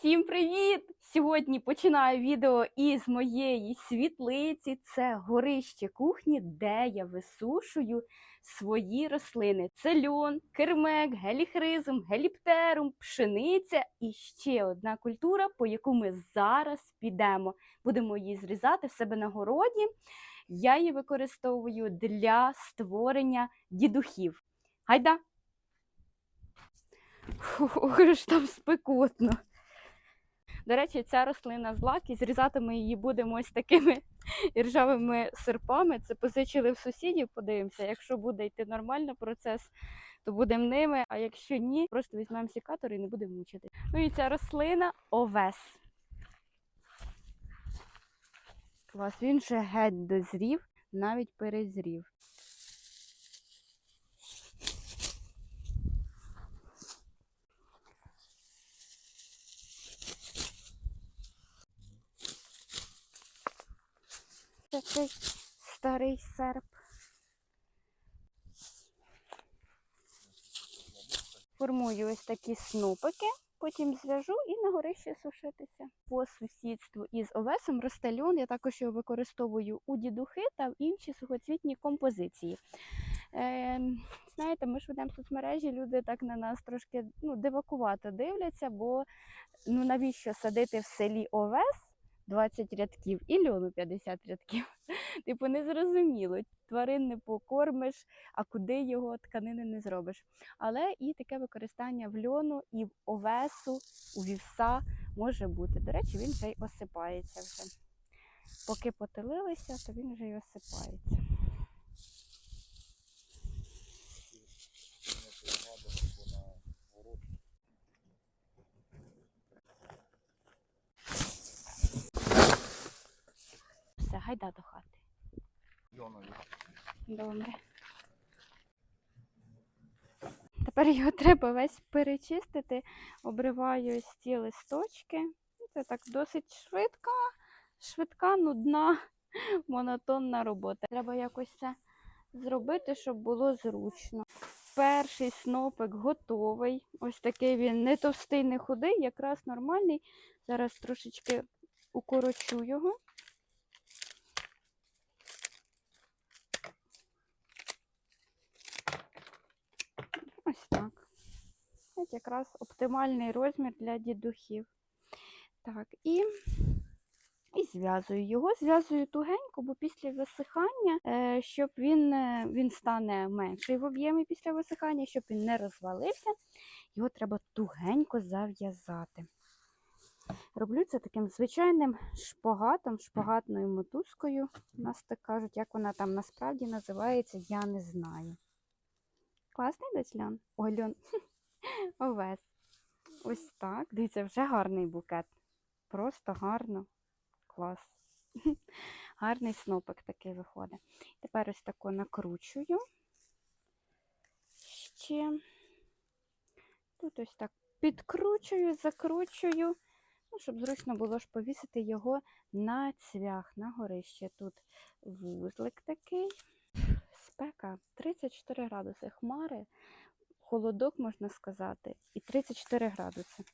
Всім привіт! Сьогодні починаю відео із моєї світлиці. Це горище кухні, де я висушую свої рослини. Це льон, кермек, геліхризм, геліптерум, пшениця і ще одна культура, по яку ми зараз підемо. Будемо її зрізати в себе на городі. Я її використовую для створення дідухів. Гайда! Ж там спекотно. До речі, ця рослина злак, і зрізати ми її будемо ось такими іржавими серпами. Це позичили в сусідів, подивимося. Якщо буде йти нормально процес, то будемо ними. А якщо ні, просто візьмемо сікатор і не будемо мучити. Ну і ця рослина овес. Клас, він вже геть дозрів, навіть перезрів. Такий старий серп. Формую ось такі снопики, потім зв'яжу і на горище сушитися. По сусідству із овесом росте. Я також його використовую у дідухи та в інші сухоцвітні композиції. Е, знаєте, ми ж ведемо соцмережі, люди так на нас трошки ну, дивакувато дивляться, бо ну навіщо садити в селі овес 20 рядків і льону 50 рядків. Типу, незрозуміло. Тварин не покормиш, а куди його тканини не зробиш. Але і таке використання в льону і в овесу, у вівса може бути. До речі, він вже й осипається вже. Поки потилилися, то він вже й осипається. Все, гайда до хати. Добре. Тепер його треба весь перечистити. Обриваю ось ці листочки. Це так досить швидка, швидка, нудна, монотонна робота. Треба якось це зробити, щоб було зручно. Перший снопик готовий. Ось такий він не товстий, не худий, якраз нормальний. Зараз трошечки укорочу його. 20 якраз оптимальний розмір для дідухів. Так, і і зв'язую його, зв'язую тугенько, бо після висихання, е, щоб він е, він стане менший в об'ємі після висихання, щоб він не розвалився, його треба тугенько зав'язати. Роблю це таким звичайним шпагатом, шпагатною мотузкою. Нас так кажуть, як вона там насправді називається, я не знаю. Класний дочлян? Ой. Овес. Ось так. Дивіться, вже гарний букет. Просто гарно. Клас. Гарний снопик такий виходить. Тепер ось тако накручую. Ще. Тут ось так підкручую, закручую. Ну, щоб зручно було ж повісити його на цвях, на горище. Тут вузлик такий. Спека 34 градуси. Хмари, холодок, можна сказати, і 34 градуси.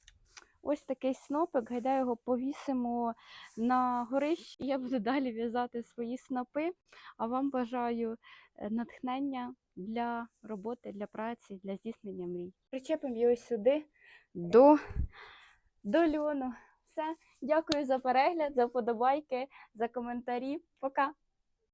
Ось такий снопик, гайда його повісимо на горищі. і Я буду далі в'язати свої снопи. А вам бажаю е, натхнення для роботи, для праці, для здійснення мрій. Причепимо його сюди до, до льону. Все. Дякую за перегляд, за вподобайки, за коментарі. Пока!